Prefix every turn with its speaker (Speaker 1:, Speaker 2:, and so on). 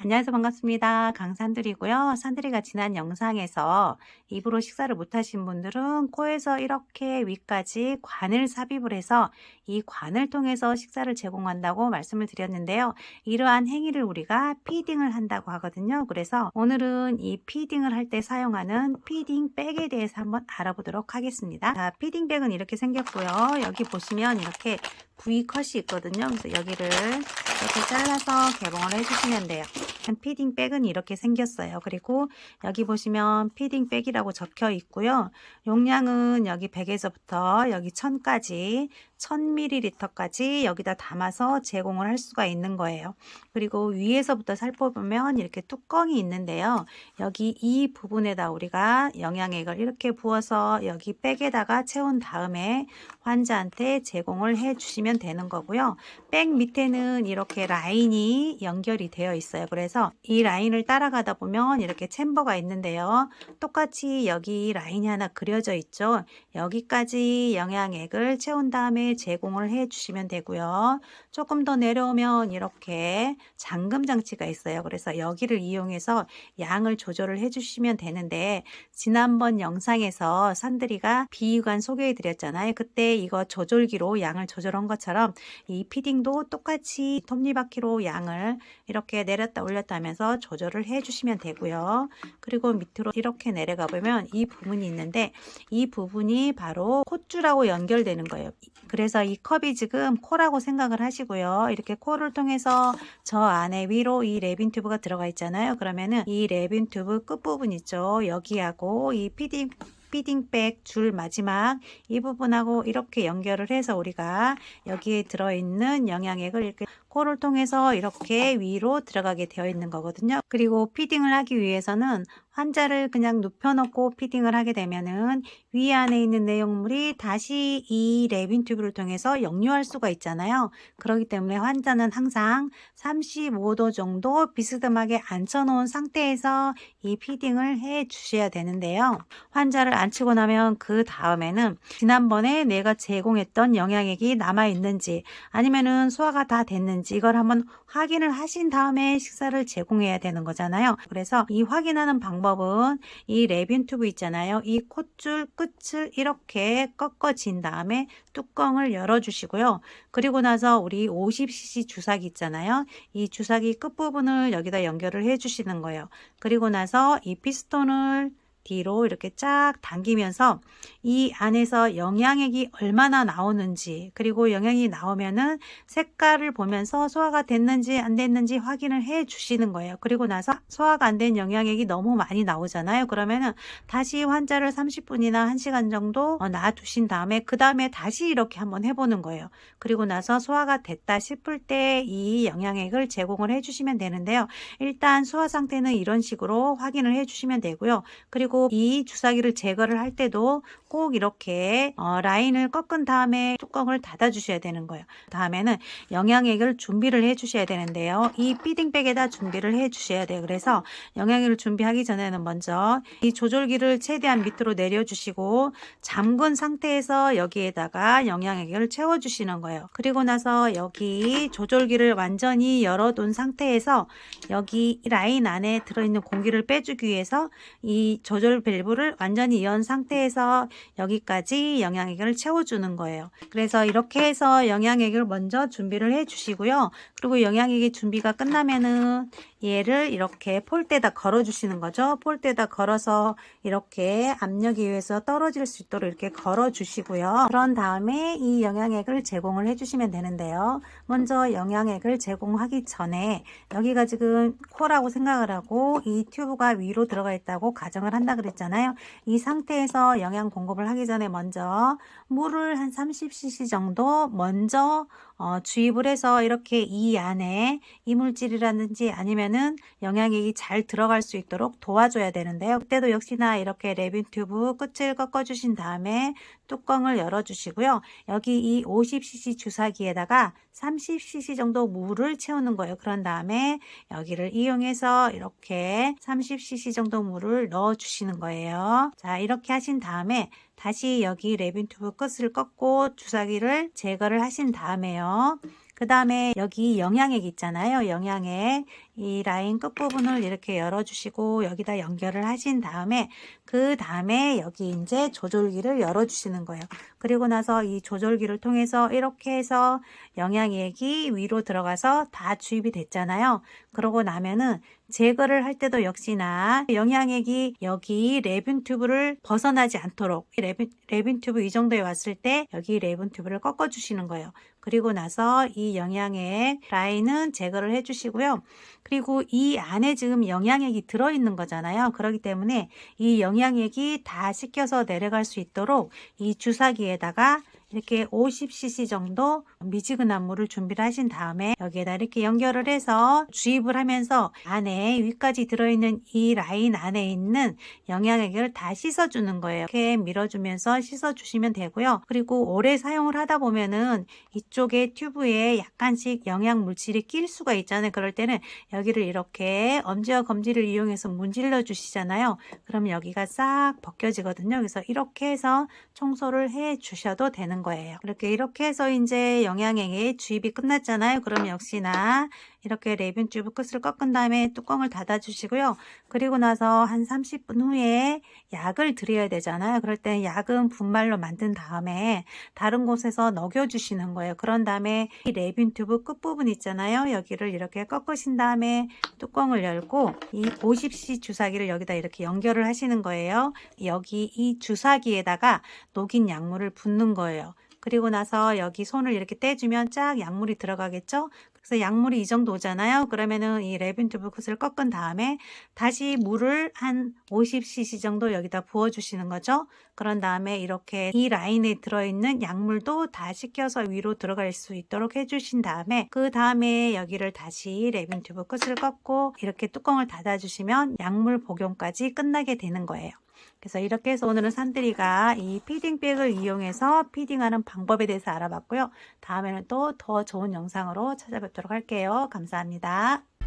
Speaker 1: 안녕하세요. 반갑습니다. 강산들이고요. 산들이가 지난 영상에서 입으로 식사를 못하신 분들은 코에서 이렇게 위까지 관을 삽입을 해서 이 관을 통해서 식사를 제공한다고 말씀을 드렸는데요. 이러한 행위를 우리가 피딩을 한다고 하거든요. 그래서 오늘은 이 피딩을 할 때 사용하는 피딩 백에 대해서 한번 알아보도록 하겠습니다. 자, 피딩 백은 이렇게 생겼고요. 여기 보시면 이렇게 V 컷이 있거든요. 그래서 여기를 이렇게 잘라서 개봉을 해주시면 돼요. 피딩 백은 이렇게 생겼어요. 그리고 여기 보시면 피딩 백이라고 적혀 있고요. 용량은 여기 100에서부터 여기 1000까지 1000ml까지 여기다 담아서 제공을 할 수가 있는 거예요. 그리고 위에서부터 살펴보면 이렇게 뚜껑이 있는데요. 여기 이 부분에다 우리가 영양액을 이렇게 부어서 여기 백에다가 채운 다음에 환자한테 제공을 해 주시면 되는 거고요. 백 밑에는 이렇게 라인이 연결이 되어 있어요. 그래서 이 라인을 따라가다 보면 이렇게 챔버가 있는데요. 똑같이 여기 라인이 하나 그려져 있죠. 여기까지 영양액을 채운 다음에 제공을 해 주시면 되고요. 조금 더 내려오면 이렇게 잠금 장치가 있어요. 그래서 여기를 이용해서 양을 조절을 해 주시면 되는데 지난번 영상에서 산들이가 비유관 소개해 드렸잖아요. 그때 이거 조절기로 양을 조절한 것처럼 이 피딩도 똑같이 톱니바퀴로 양을 이렇게 내렸다 올렸다 하면서 조절을 해 주시면 되고요. 그리고 밑으로 이렇게 내려가 보면 이 부분이 있는데 이 부분이 바로 콧줄하고 연결되는 거예요. 그래서 이 컵이 지금 코라고 생각을 하시고요. 이렇게 코를 통해서 저 안에 위로 이 레빈 튜브가 들어가 있잖아요. 그러면은 이 레빈 튜브 끝부분 있죠. 여기하고 이 피딩 피딩백 줄 마지막 이 부분하고 이렇게 연결을 해서 우리가 여기에 들어있는 영양액을 이렇게 코를 통해서 이렇게 위로 들어가게 되어 있는 거거든요. 그리고 피딩을 하기 위해서는 환자를 그냥 눕혀놓고 피딩을 하게 되면은 위 안에 있는 내용물이 다시 이 레빈 튜브를 통해서 역류할 수가 있잖아요. 그렇기 때문에 환자는 항상 35도 정도 비스듬하게 앉혀놓은 상태에서 이 피딩을 해 주셔야 되는데요. 환자를 앉히고 나면 그 다음에는 지난번에 내가 제공했던 영양액이 남아 있는지 아니면은 소화가 다 됐는지 이걸 한번 확인을 하신 다음에 식사를 제공해야 되는 거잖아요. 그래서 이 확인하는 방법은 이 레빈 튜브 있잖아요. 이 콧줄 끝을 이렇게 꺾어진 다음에 뚜껑을 열어주시고요. 그리고 나서 우리 50cc 주사기 있잖아요. 이 주사기 끝부분을 여기다 연결을 해 주시는 거예요. 그리고 나서 이 피스톤을 뒤로 이렇게 쫙 당기면서 이 안에서 영양액이 얼마나 나오는지 그리고 영양이 나오면은 색깔을 보면서 소화가 됐는지 안 됐는지 확인을 해 주시는 거예요. 그리고 나서 소화가 안 된 영양액이 너무 많이 나오잖아요. 그러면은 다시 환자를 30분이나 1시간 정도 어, 놔두신 다음에 그 다음에 다시 이렇게 한번 해보는 거예요. 그리고 나서 소화가 됐다 싶을 때 이 영양액을 제공을 해주시면 되는데요. 일단 소화 상태는 이런 식으로 확인을 해주시면 되고요. 그리고 이 주사기를 제거를 할 때도 꼭 이렇게 어, 라인을 꺾은 다음에 뚜껑을 닫아 주셔야 되는 거예요. 다음에는 영양액을 준비를 해 주셔야 되는데요. 이 피딩백에다 준비를 해 주셔야 돼요. 그래서 영양액을 준비하기 전에는 먼저 이 조절기를 최대한 밑으로 내려 주시고 잠근 상태에서 여기에다가 영양액을 채워 주시는 거예요. 그리고 나서 여기 조절기를 완전히 열어 둔 상태에서 여기 라인 안에 들어 있는 공기를 빼주기 위해서 이 조절 밸브를 완전히 연 상태에서 여기까지 영양액을 채워주는 거예요. 그래서 이렇게 해서 영양액을 먼저 준비를 해 주시고요. 그리고 영양액이 준비가 끝나면은 얘를 이렇게 폴대에다 걸어 주시는 거죠. 폴대에다 걸어서 이렇게 압력에 의해서 떨어질 수 있도록 이렇게 걸어 주시고요. 그런 다음에 이 영양액을 제공을 해 주시면 되는데요. 먼저 영양액을 제공하기 전에 여기가 지금 코라고 생각을 하고 이 튜브가 위로 들어가 있다고 가정을 한다 그랬잖아요. 이 상태에서 영양 공급을 하기 전에 먼저 물을 한 30cc 정도 먼저 어, 주입을 해서 이렇게 이 안에 이물질이라든지 아니면은 영양액이 잘 들어갈 수 있도록 도와줘야 되는데요. 그때도 역시나 이렇게 레빈 튜브 끝을 꺾어주신 다음에 뚜껑을 열어주시고요. 여기 이 50cc 주사기에다가 30cc 정도 물을 채우는 거예요. 그런 다음에 여기를 이용해서 이렇게 30cc 정도 물을 넣어 주시는 거예요. 자, 이렇게 하신 다음에 다시 여기 레빈 튜브 끝을 꺾고 주사기를 제거를 하신 다음에요. 그 다음에 여기 영양액 있잖아요. 영양액 이 라인 끝부분을 이렇게 열어주시고 여기다 연결을 하신 다음에 그 다음에 여기 이제 조절기를 열어주시는 거예요. 그리고 나서 이 조절기를 통해서 이렇게 해서 영양액이 위로 들어가서 다 주입이 됐잖아요. 그러고 나면은 제거를 할 때도 역시나 영양액이 여기 레빈 튜브를 벗어나지 않도록 이 레빈, 레빈 튜브 이 정도에 왔을 때 여기 레빈 튜브를 꺾어 주시는 거예요. 그리고 나서 이 영양액 라인은 제거를 해 주시고요. 그리고 이 안에 지금 영양액이 들어있는 거잖아요. 그렇기 때문에 이 영양액이 다 씻겨서 내려갈 수 있도록 이 주사기에다가 이렇게 50cc 정도 미지근한 물을 준비를 하신 다음에 여기에다 이렇게 연결을 해서 주입을 하면서 안에 위까지 들어있는 이 라인 안에 있는 영양액을 다 씻어주는 거예요. 이렇게 밀어주면서 씻어주시면 되고요. 그리고 오래 사용을 하다 보면은 이쪽에 튜브에 약간씩 영양 물질이 낄 수가 있잖아요. 그럴 때는 여기를 이렇게 엄지와 검지를 이용해서 문질러 주시잖아요. 그럼 여기가 싹 벗겨지거든요. 그래서 이렇게 해서 청소를 해 주셔도 되는 거예요. 이렇게 이렇게 해서 이제 영양액의 주입이 끝났잖아요. 그럼 역시나 이렇게 레빈 튜브 끝을 꺾은 다음에 뚜껑을 닫아 주시고요. 그리고 나서 한 30분 후에 약을 드려야 되잖아요. 그럴 때는 약은 분말로 만든 다음에 다른 곳에서 녹여 주시는 거예요. 그런 다음에 이 레빈 튜브 끝부분 있잖아요. 여기를 이렇게 꺾으신 다음에 뚜껑을 열고 이 50cc 주사기를 여기다 이렇게 연결을 하시는 거예요. 여기 이 주사기에다가 녹인 약물을 붓는 거예요. 그리고 나서 여기 손을 이렇게 떼주면 쫙 약물이 들어가겠죠? 그래서 약물이 이 정도 오잖아요. 그러면은 이 레빈 튜브 끝을 꺾은 다음에 다시 물을 한 50cc 정도 여기다 부어주시는 거죠. 그런 다음에 이렇게 이 라인에 들어있는 약물도 다 씻겨서 위로 들어갈 수 있도록 해주신 다음에 그 다음에 여기를 다시 레빈 튜브 끝을 꺾고 이렇게 뚜껑을 닫아주시면 약물 복용까지 끝나게 되는 거예요. 그래서 이렇게 해서 오늘은 산들이가 이 피딩백을 이용해서 피딩하는 방법에 대해서 알아봤고요. 다음에는 또 더 좋은 영상으로 찾아뵙도록 할게요. 감사합니다.